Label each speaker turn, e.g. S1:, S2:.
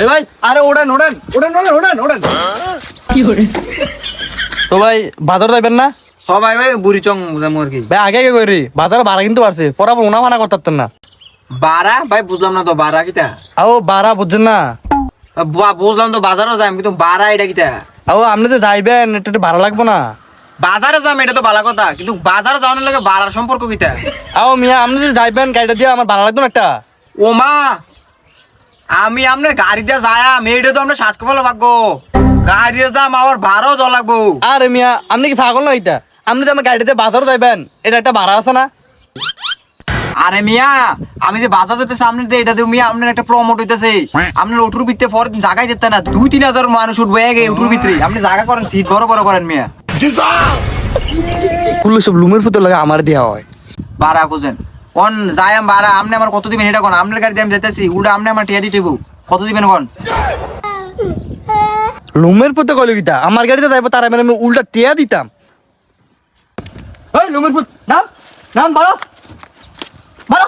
S1: এই ভাই আরে ওড়েন ওড়েন ওড়েন ওড়েন ওড়েন ওড়েন। তো ভাই বাজার না?
S2: সবাই ভাই বুড়ি চং যাব আর কি।
S1: ভাই আগে আগে করি বাজার ভাড়া কিন্তু পারছে পরে আবার উনা মানা করতেন না।
S2: বারা ভাই বুঝলাম না তো বারা কিতা?
S1: আও বাড়া বুঝছেন না?
S2: বুঝলাম তো বাজারও যাম কিন্তু বারা এটা কিতা?
S1: আও আপনি তো যাইবেন এটা একটু ভাড়া লাগবো না।
S2: বাজারে যাম এটা তো ভালো কথা কিন্তু বাজারে যাওয়ার লাগে বাড়ার সম্পর্ক কিতা?
S1: আও মিয়া আপনি যদি যাইবেন গাড়িটা দিয়ে আমার ভাড়া লাগতো না একটা।
S2: ও মা আমি আপনার গাড়ি দিয়ে যায়াম এইটা তো আপনার সাত কপাল ভাগ্য গাড়ি দিয়ে যাম আমার ভাড়াও জল লাগবো।
S1: আরে মিয়া আপনি কি পাগল না এটা আপনি তো আমার গাড়িতে বাজারও যাইবেন এটা একটা ভাড়া আছে না?
S2: আরে মিয়া আমি যে বাজার যেতে সামনে দিয়ে এটা দিয়ে মিয়া আপনার একটা প্রমোট হইতেছে। আপনার ওটুর ভিতরে দিন জায়গায় যেতে না দুই তিন হাজার মানুষ উঠবে এক ওটুর ভিতরে আপনি জায়গা করেন সিট বড় বড় করেন মিয়া।
S1: কুল্লু সব লুমের ফুটো লাগে আমার দেওয়া হয়।
S2: বাড়া খুঁজেন। কোন যাই আমার আপনি আমার কত দিবেন এটা কোন আপনার গাড়ি দিয়ে আমি যেতেছি উল্টা আপনি আমার টিয়া দিতে। কত দিবেন কোন
S1: লুমের ফুটো কইলো গিতা আমার গাড়িতে যাইবো তার আমি উল্টা টিয়া দিতাম। এই লুমের পুত নাম নাম বলো বাড়া।